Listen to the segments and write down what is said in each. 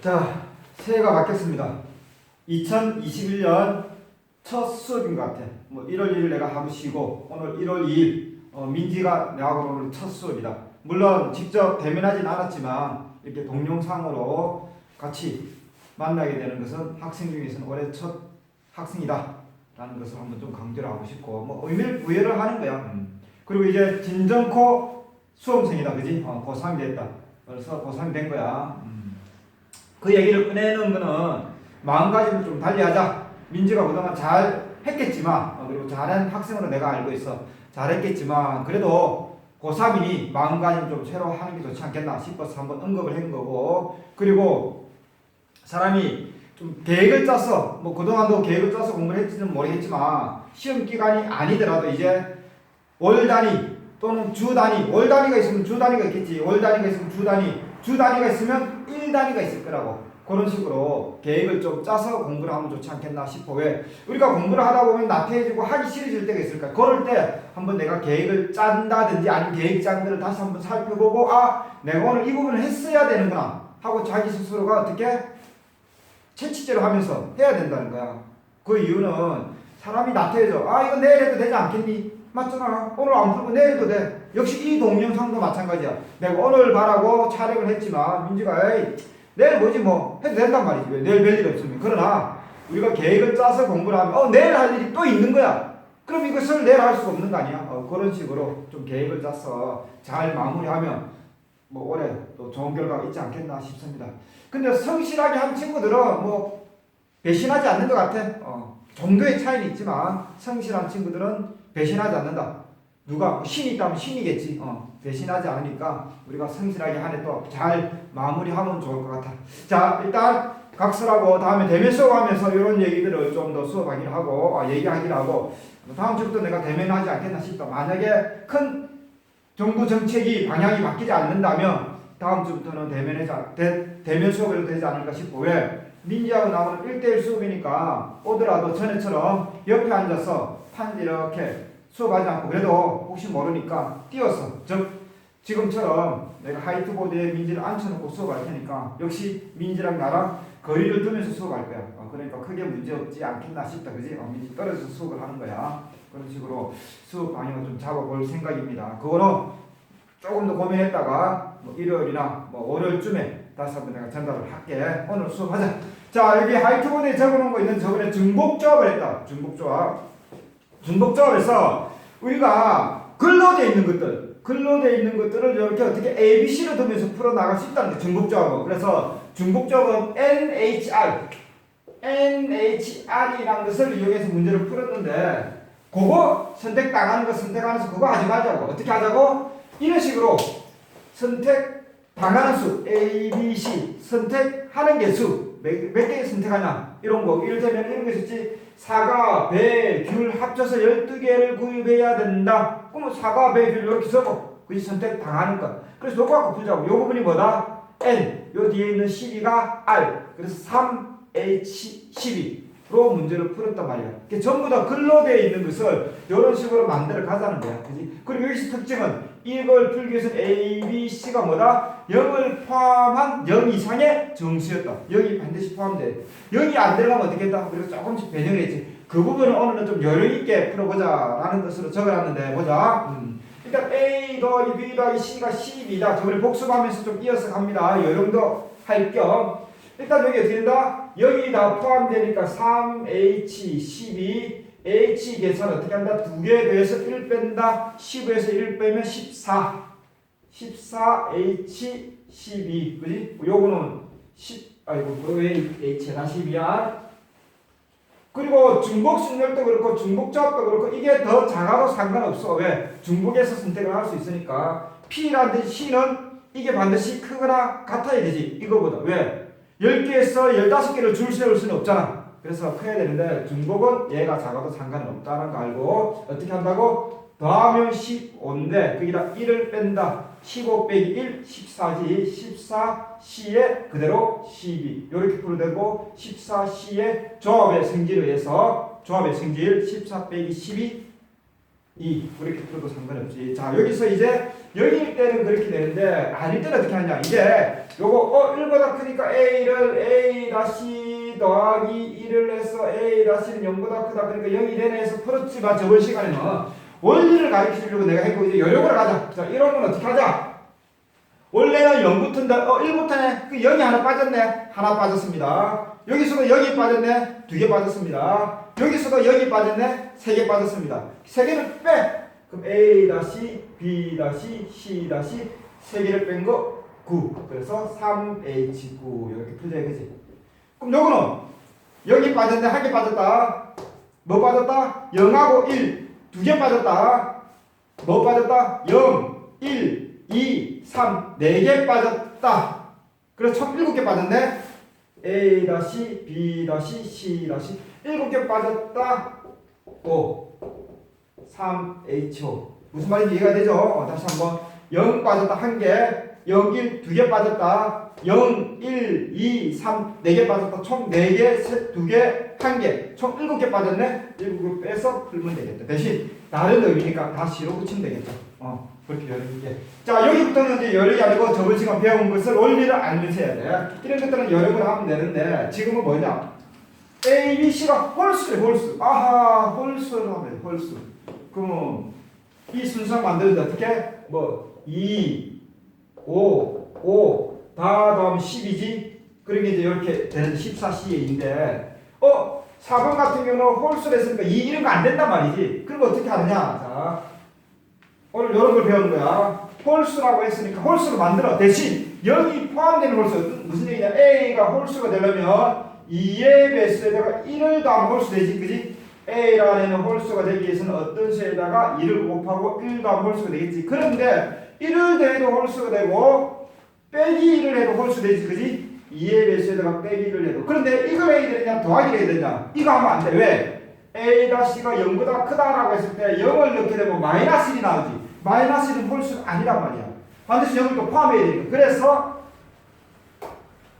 자, 새해가 바뀌었습니다. 2021년 첫 수업인 것 같아. 뭐 1월 1일 내가 하루 쉬고 오늘 1월 2일 어, 민지가 내하고 오늘 첫 수업이다. 물론 직접 대면하진 않았지만 이렇게 동영상으로 같이 만나게 되는 것은 학생 중에서는 올해 첫 학생이다. 라는 것을 한번 좀 강조를 하고 싶고 뭐 의미를 부여를 하는 거야. 음. 그리고 이제 진정코 수험생이다. 그지? 어, 고3이 됐다. 그래서 고3이 된 거야. 음. 그 얘기를 꺼내는 거는 마음가짐을 좀 달리하자. 민지가 그동안 잘 했겠지만 어, 그리고 잘한 학생으로 내가 알고 있어. 잘했겠지만 그래도 고3이니 마음가짐 좀 새로 하는 게 좋지 않겠나 싶어서 한번 언급을 한 거고 그리고 사람이 좀 계획을 짜서 뭐 그동안도 계획을 짜서 공부를 했지는 모르겠지만 시험 기간이 아니더라도 이제 월 단위 또는 주 단위 월 단위가 있으면 주 단위가 있겠지 월 단위가 있으면 주 단위 주 단위가 있으면 일 단위가 있을 거라고. 그런 식으로 계획을 좀 짜서 공부를 하면 좋지 않겠나 싶어 왜 우리가 공부를 하다 보면 나태해지고 하기 싫어질 때가 있을까 그럴 때 한번 내가 계획을 짠다든지 아니면 계획 짠 거를 다시 한번 살펴보고 아 내가 오늘 이 부분을 했어야 되는구나 하고 자기 스스로가 어떻게 채찍질을 하면서 해야 된다는 거야. 그 이유는 사람이 나태해져. 아 이거 내일 해도 되지 않겠니? 맞잖아. 오늘 안 풀고 내일 해도 돼 역시 이 동영상도 마찬가지야. 내가 오늘 바라고 촬영을 했지만 민지가 에이 내일 뭐지 뭐 해도 된단 말이지. 왜 내일 별일 없으면. 그러나 우리가 계획을 짜서 공부를 하면 어 내일 할 일이 또 있는 거야. 그럼 이것을 내일 할 수가 없는 거 아니야? 어, 그런 식으로 좀 계획을 짜서 잘 마무리하면 뭐 올해 또 좋은 결과가 있지 않겠나 싶습니다. 근데 성실하게 한 친구들은 뭐 배신하지 않는 것 같아. 어, 정도의 차이는 있지만 성실한 친구들은 배신하지 않는다 누가 신이 있다면 신이겠지. 어, 배신하지 않으니까 우리가 성실하게 한 해 또 잘 마무리하면 좋을 것 같아. 자, 일단 각설하고 다음에 대면 수업하면서 이런 얘기들을 좀 더 수업하기로 하고 어, 얘기하기로 하고 다음 주부터 내가 대면하지 않겠나 싶다. 만약에 큰 정부 정책이 방향이 바뀌지 않는다면 다음 주부터는 대면에자 대, 대면 수업을 되지 않을까 싶고 왜 민지하고 나오는 1대1 수업이니까 오더라도 전에처럼 옆에 앉아서 판 이렇게 수업하지 않고 그래도 혹시 모르니까 띄어서 즉 지금처럼 내가 화이트보드에 민지를 앉혀놓고 수업할 테니까 역시 민지랑 나랑 거리를 두면서 수업할 거야. 어, 그러니까 크게 문제 없지 않겠나 싶다. 그지? 어, 민지 떨어져서 수업을 하는 거야. 그런 식으로 수업 방향을 좀 잡아볼 생각입니다. 그거는 조금 더 고민했다가 뭐 일요일이나 뭐 월요일쯤에 다시 한번 내가 전달을 할게. 오늘 수업하자. 자 여기 화이트보드에 적어놓은 거 있는 저번에 중복조합을 했다. 중복조합. 중복조합에서 우리가 근로되어 있는 것들, 근로되어 있는 것들을 이렇게 어떻게 A, B, C로 두면서 풀어나갈 수 있다는 게 중복조합은. 그래서 중복조합은 NHR, NHR이라는 것을 이용해서 문제를 풀었는데 그거 선택 당하는 거 선택하면서 그거 하지 말자고. 어떻게 하자고? 이런 식으로 선택 당하는 수 A, B, C 선택하는 개 수 몇, 몇 개 선택하냐 이런 거 이를테면 이런 거 있었지 사과, 배, 귤 합쳐서 12개를 구입해야 된다. 그러면 사과, 배, 귤 이렇게 써고 그게 선택 당하는 것 그래서 요거 갖고 풀자고. 요 부분이 뭐다? N. 요 뒤에 있는 12가 R. 그래서 3H12 로 문제를 풀었단 말이야. 이게 전부 다 근로되어 있는 것을 이런 식으로 만들어 가자는 거야. 그지? 그리고 여기서 특징은 이걸 풀기 위해서 A, B, C가 뭐다? 0을 포함한 0 이상의 정수였다. 0이 반드시 포함돼. 0이 안 들어가면 어떻게 했다? 그래서 조금씩 변형을 했지. 그 부분을 오늘은 좀 여유 있게 풀어보자 라는 것으로 적어놨는데 보자. 음. 일단 A 더하기 B 더하기 C가 12다. 저번에 복습하면서 좀 이어서 갑니다. 요 정도 할 겸. 일단 여기 어떻게 된다? 여기 다 포함되니까 3H12 H 계산 어떻게 한다? 두개 더해서 1 뺀다. 15에서 1 빼면 14. 14H12. 그지? 요거는 10 아이고 왜 H나 12야? 그리고 중복 순열도 그렇고 중복 조합도 그렇고 이게 더 작아도 상관없어. 왜? 중복에서 선택을 할 수 있으니까 P라는 C는 이게 반드시 크거나 같아야 되지. 이거보다. 왜? 10개에서 15개를 줄 세울 수는 없잖아. 그래서 커야 되는데 중복은 얘가 작아도 상관은 없다는 거 알고 어떻게 한다고? 더하면 15인데 거기다 1을 뺀다. 15 빼기 1, 14지. 14C에 그대로 12. 이렇게 풀어도 되고 14C의 조합의 성질에 의해서 조합의 성질 14 빼기 12 2 이렇게 풀어도 상관없지. 자 여기서 이제 0일 때는 그렇게 되는데 아닐 때는 어떻게 하냐? 이제 요거 어 1보다 크니까 a를 a 더하기 1을 해서 a 다시는 0보다 크다. 그러니까 0이 되네 해서 풀었지만 저번 시간에는 원리를 가르쳐 주려고 내가 했고 이제 요령으로 가자. 자 이런 건 어떻게 하자? 원래는 0부터인데 어 1부터네. 그 0이 하나 빠졌네. 하나 빠졌습니다. 여기서도 0이 빠졌네. 두 개 빠졌습니다. 여기서도 0이 빠졌네. 세 개 빠졌습니다. 세 개를 빼 그럼 A 다시 B 다시 C 다시 세 개를 뺀 거 9. 그래서 3H9 이렇게 풀자 이거지. 그럼 요거는 여기 빠졌네 한개 빠졌다. 뭐 빠졌다? 0하고 1. 두 개 빠졌다. 뭐 빠졌다? 0, 1, 2, 3. 네 개 빠졌다. 그래서 총 7개 빠졌네. A 다시 B 다시 C 다시 7개 빠졌다. 5. 3HO 무슨 말인지 이해가 되죠? 어, 다시 한번. 0 빠졌다 1개. 0, 1, 2개 빠졌다. 0, 1, 2, 3, 4개 빠졌다. 총 4개, 셋, 2개, 1개. 총 7개 빠졌네. 7개 빼서 풀면 되겠다. 대신 다른 의미니까 다 C로 붙이면 되겠죠 어, 그렇게 여름이게 자 여기부터는 이제 여름이 아니고 저번 시간 배운 것을 원리를 알면서 해야 돼. 이런 것들은 여름을 하면 되는데 지금은 뭐냐? A, B, C가 홀수래 홀수. 아하 홀수를 하면 돼 홀수 그럼 이 순서 만드는데 어떻게? 뭐 2, 5, 5, 다 다음 10이지? 그러게 이제 이렇게 되는 14C인데 어? 4번 같은 경우는 홀수를 했으니까 2 이런 거 안 된단 말이지 그럼 어떻게 하느냐 자 오늘 이런 걸 배우는 거야 홀수라고 했으니까 홀수를 만들어 대신 여기 포함되는 홀수 무슨 얘기냐 A가 홀수가 되려면 2의 배수에다가 1을 더하면 홀수 되지 그지? A라는 홀수가 되기 위해서는 어떤 수에다가 2를 곱하고 1 더하면 홀수가 되겠지. 그런데 1을 더해도 홀수가 되고 빼기 1을 해도 홀수 되지. 그지? 2의 배수에다가 빼기 1을 해도. 그런데 이걸 해야 되느냐 더하기를 해야 되냐? 이거 하면 안 돼. 왜? A-가 0보다 크다라고 했을 때 0을 넣게 되면 마이너스 1이 나오지. 마이너스 1은 홀수가 아니란 말이야. 반드시 0을 또 포함해야 되니까. 그래서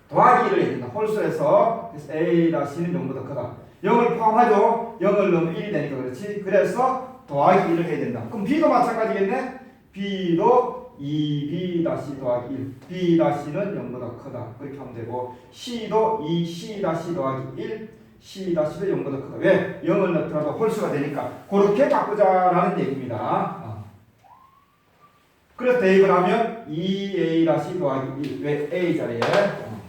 더하기 1을 해야 된다. 홀수에서 그래서 A-는 0보다 크다. 0을 포함하죠. 0을 넣으면 1이 되니까 그렇지. 그래서 더하기 1을 해야 된다. 그럼 B도 마찬가지겠네. B도 2B 다시 더하기 1. B 다시는 0보다 크다. 그렇게 하면 되고 C도 2C 다시 더하기 1. C 다시도 0보다 크다. 왜? 0을 넣더라도 홀수가 되니까 그렇게 바꾸자라는 얘기입니다. 어. 그래서 대입을 하면 2A 다시 더하기 1. 왜? A 자리에 어.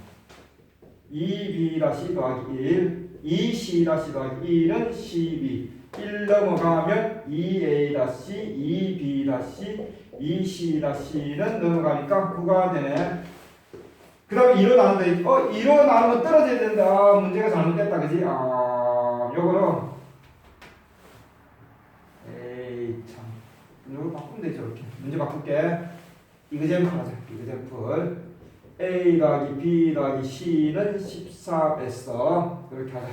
2B 다시 더하기 1. 2C 다시 더하기 1은 12 1 넘어가면 2A 다시 2B 다시 2C 다시는 넘어가니까 9가 되네. 그 다음에 2로 나눈다 어 2로 나누면 떨어져야 된다. 문제가 잘못됐다. 그지? 아 요거는 에이 참. 요거 바꾸면 되죠 이렇게. 문제 바꿀게. 이그잼플 하자. 이그잼플 A 더하기 B 더하기 C는 14 뺐어. 이렇게 하자.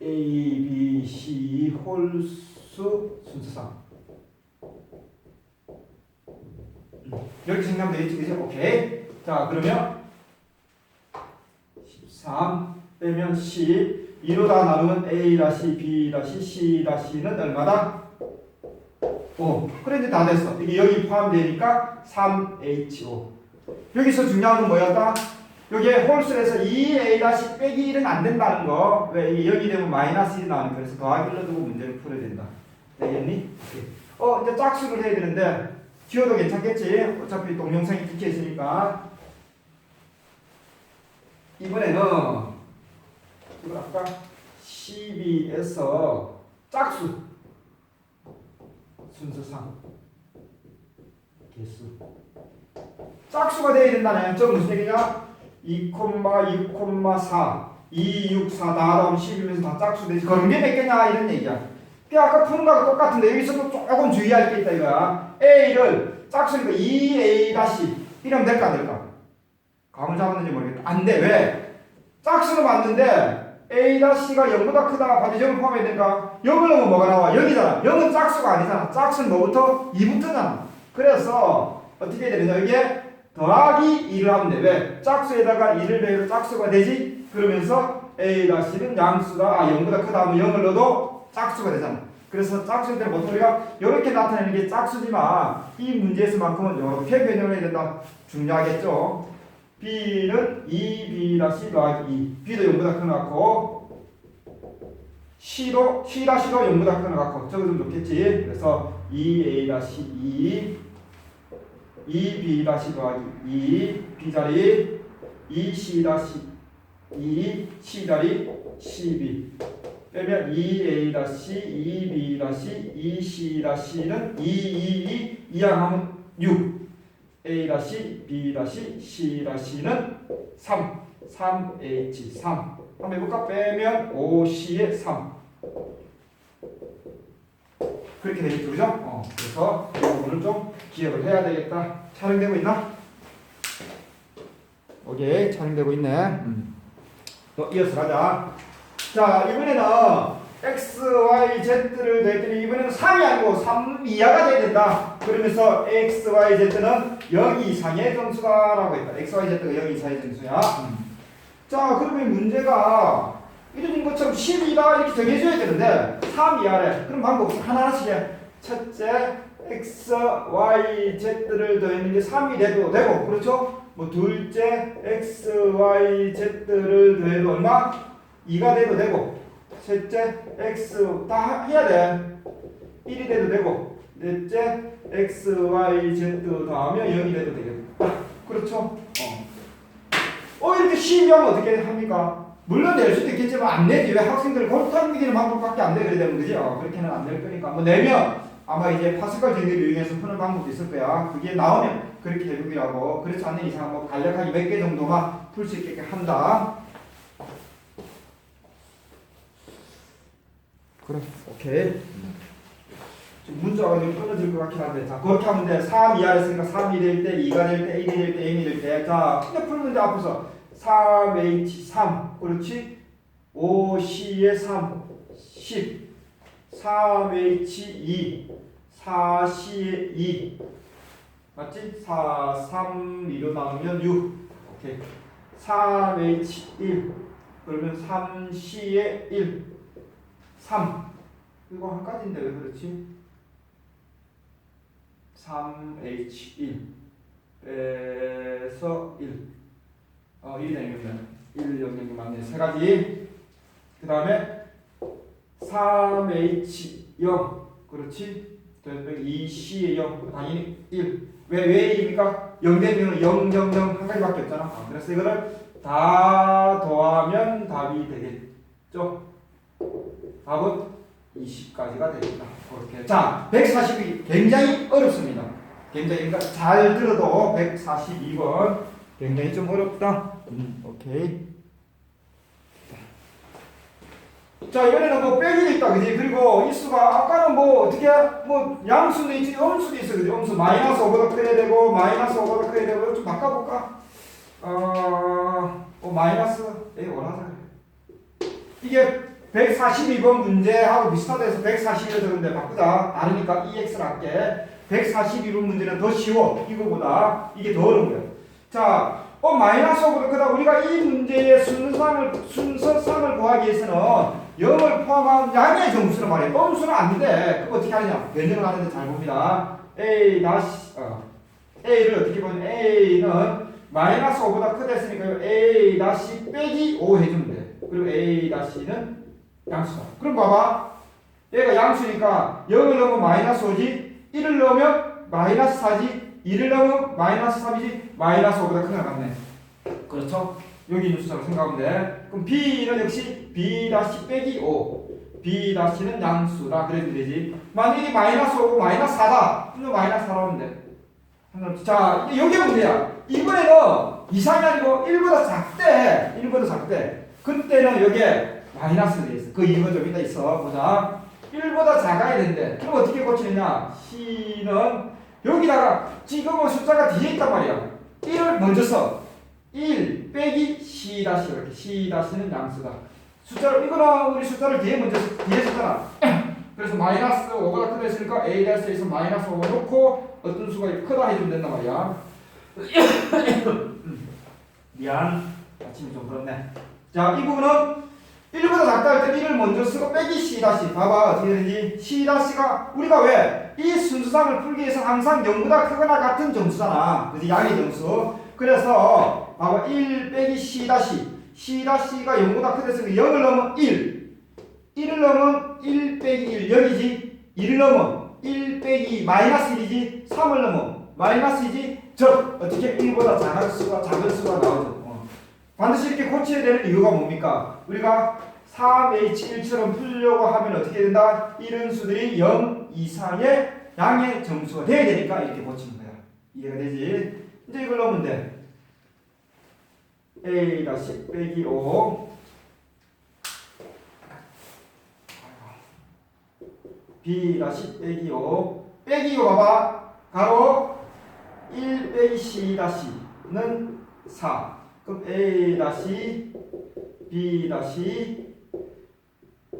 A, B, C 홀수 순서상. 이렇게 생각하면 되겠지? 오케이. 자, 그러면 13 빼면 10. 2로 다 나누면 A 다시 B 다시 C 다시는 얼마다? 어, 그래 이제 다 됐어. 이게 여기 포함되니까 3HO. 여기서 중요한 건 뭐였다? 여기에 홀수에서 2A 다시 빼기 1은 안 된다는 거. 왜 여기 되면 마이너스 1이 나오니까 그래서 더하기를 두고 문제를 풀어야 된다. 되겠니? 오케이. 어, 이제 짝수를 해야 되는데 지워도 괜찮겠지? 어차피 동영상이 찍혀 있으니까. 이번에는 이걸 아까 12에서 짝수 순서상 개수. 짝수가 돼야 된다네. 저 무슨 얘기냐? 2,6,4 2, 6, 4 나다음 10이면서 다 짝수 되지. 그런 게 몇 개냐? 이런 얘기야. 그 아까 푸는 거하고 똑같은데 여기서도 조금 주의할 게 있다 이거야. A를 짝수니까 2A 다시 이러면 될까 안 될까? 감을 잡았는지 모르겠다. 안 돼. 왜? 짝수는 맞는데 A-C가 0보다 크다. 0을 포함해야 되니까 0을 넣으면 뭐가 나와? 0이잖아. 0은 짝수가 아니잖아. 짝수는 뭐부터? 2부터잖아. 그래서 어떻게 해야 되냐? 이게 더하기 2를 하면 돼. 왜? 짝수에다가 2를 더해서 짝수가 되지? 그러면서 A-C는 양수가 아, 0보다 크다 하면 0을 넣어도 짝수가 되잖아. 그래서 때는 보통 우리가 이렇게 나타내는 게 짝수지만 이 문제에서만큼은 이렇게 변형을 해야 된다. 중요하겠죠. B는 2b-c 더하기 2. b도 0보다 큰 것 같고 c도 c다 c도 0보다 큰 것 같고 저거 좀 높겠지. 그래서 2a-2 2b-c 더하기 2 b 자리 2c-c 2 c 자리 12 빼면 2a-c 2b-c 2c-c는 2 2 2 이항 하면 6 A-C, B-C, C-C는 3, 3H, 3. 한번 해볼까? 빼면 5C에 3. 그렇게 되겠죠, 그죠? 어, 그래서 이 부분을 좀 기억을 해야 되겠다. 촬영되고 있나? 오케이, 촬영되고 있네. 음. 또 이어서 가자. 자, 이번에는 x, y, z를 냈더니 이번에는 3이 아니고 3 이하가 돼야 된다. 그러면서 x, y, z는 0 이상의 점수다라고 했다. x, y, z가 0 이상의 점수야. 자, 그러면 문제가 이런 것처럼 10이다 이렇게 정해줘야 되는데 3 이하래. 그럼 방법. 하나하나씩 해. 첫째, x, y, z를 더했는 게 3이 돼도 되고, 그렇죠? 뭐 둘째, x, y, z를 더해도 얼마? 2가 돼도 되고, 셋째, x 다 해야 돼. 1이 돼도 되고, 넷째, x, y, z 더하면 0이 돼도 되겠다. 그렇죠? 어. 어, 이렇게 쉬우면 어떻게 합니까? 물론 낼 수도 있겠지만 안 내지. 왜 학생들 골프하는 기는 방법밖에 안 돼. 그래 되면 그지? 어, 그렇게는 안 될 거니까. 뭐 내면 아마 이제 파스칼 정리를 이용해서 푸는 방법도 있을 거야. 그게 나오면 그렇게 해보기라고. 그렇지 않는 이상 뭐 간략하게 몇 개 정도만 풀 수 있게 한다. 그래, 오케이. 좀 문자가 좀 끊어질 것 같긴 한데, 자, 그렇게 하면 돼. 3 이하 했으니까 3이 될 때, 2가 될 때, 1이 될 때, n이 될 때. 자, 근데 풀 문제 앞에서 3h3, 그렇지? 5c에 3, 10. 3h2, 4c에 2. 맞지? 4, 3, 2로 나누면 6. 오케이. 3h1, 그러면 3c에 1. 3. 이거 한 가지인데 왜 그렇지? 3H1 빼서 1. 어, 1이 되면 1, 0, 0 맞네. 세 가지. 그 다음에 3H0. 그렇지? 2C의 0. 당연히 1. 왜, 왜 1입니까? 0 되면 0, 0, 0 한 가지밖에 없잖아. 어, 그래서 이거를 다 더하면 답이 되겠죠? 답은 20까지가 되겠다. 그렇게. 자, 140이 굉장히 어렵습니다. 굉장히 그러니까 잘 들어도 142번 굉장히 좀 어렵다. 음, 오케이. 자, 이번에는 뭐 빼기도 있다, 그지? 그리고 이 수가 아까는 뭐 어떻게 뭐 양수도 있지, 음수도 있어, 그지? 음수 마이너스 5보다 커야 되고 마이너스 5보다 커야 되고 좀 바꿔볼까? 어, 뭐 마이너스 에이 원하자. 이게 142번 문제하고 비슷하다 해서 141을 적은데 바꾸자. 다르니까 EX를 할게. 141번 문제는 더 쉬워. 이거보다. 이게 더 어려운 거야. 자, 어, 마이너스 5보다 크다. 우리가 이 문제의 순서상을, 순서상을 구하기 위해서는 0을 포함한 양의 정수는 말이야. 음수는 안 돼. 그거 어떻게 하느냐. 변형을 하는데 잘 봅니다. A 다시, 어, A를 어떻게 보면 A는 마이너스 5보다 크다 했으니까 A 다시 빼기 5 해주면 돼. 그리고 A 다시는 양수다. 그럼 봐봐. 얘가 양수니까 0을 넣으면 마이너스 5지, 1을 넣으면 마이너스 4지, 2를 넣으면 마이너스 3이지, 마이너스 5보다 큰거 같네. 그렇죠? 여기 있는 숫자로 생각하면 돼. 그럼 B는 역시 B 다시 빼기 5. B 다시는 양수다. 그래도 되지. 만약에 마이너스 5고 마이너스 4다. 그럼 마이너스 4로 하면 돼. 자, 여기 문제야. 이번에는 이상이 아니고 1보다 작대. 1보다 작대. 그때는 여기에 마이너스가 돼 있어. 그 이유가 좀 이따 있어. 보자. 1보다 작아야 되는데. 그럼 어떻게 고치느냐? C는 여기다가 지금은 숫자가 뒤에 있단 말이야. 1을 먼저 써. 1 빼기 C 다시 이렇게 C 다시는 양수다. 숫자를 이거는 우리 숫자를 뒤에 먼저 뒤에 썼잖아. 그래서 마이너스 5보다 크다 했으니까 A 다시에서 마이너스 5 놓고 어떤 수가 크다 해주면 된단 말이야. 미안. 아침이 좀 그렇네. 자, 이 부분은 1보다 작다 할 때 1을 먼저 쓰고 빼기 C 다시 봐봐 어떻게 되는지 C 다시가 우리가 왜 이 순수상을 풀기 위해서 항상 0보다 크거나 같은 점수잖아. 그래서 양의 점수. 그래서 봐봐. 1 빼기 C 다시 C 다시가 0보다 크대서 0을 넣으면 1 1을 넣으면 1 빼기 1 여기지? 1을 넣으면 1 빼기 마이너스 1이지? 3을 넣으면 마이너스 2지? 즉 어떻게 1보다 작은 수가 작은 수가 나오죠? 어. 반드시 이렇게 고쳐야 되는 이유가 뭡니까? 우리가 3H1처럼 풀려고 하면 어떻게 된다? 이런 수들이 0 이상의 양의 점수가 돼야 되니까 이렇게 고치는 거야. 이해가 되지? 이제 이걸 넣으면 돼. A 다시 빼기 5 B 다시 빼기 5 빼기 5 봐봐. 가로 1 빼기 C 다시는 4 그럼 A 다시 B 다시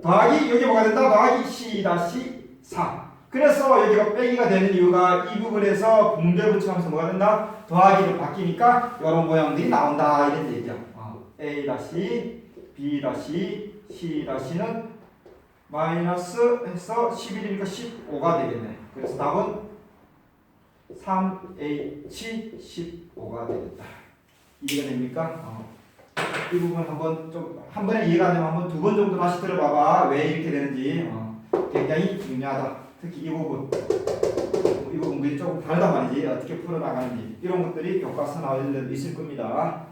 더하기 여기 뭐가 된다 더하기 C 다시 4 그래서 여기가 빼기가 되는 이유가 이 부분에서 분배 붙이면서 뭐가 된다 더하기로 바뀌니까 이런 모양들이 나온다 이런 얘기야 어. A B 다시 C 다시는 마이너스 해서 11이니까 15가 되겠네. 그래서 답은 3H15가 되겠다. 이해가 됩니까? 어. 이 부분 한번 좀 한 번에 이해가 안 되면 한번 두 번 정도 다시 들어봐봐. 왜 이렇게 되는지 어. 굉장히 중요하다. 특히 이 부분. 이 부분들이 조금 다르단 말이지. 어떻게 풀어나가는지. 이런 것들이 교과서 나올 일도 있을 겁니다. 네.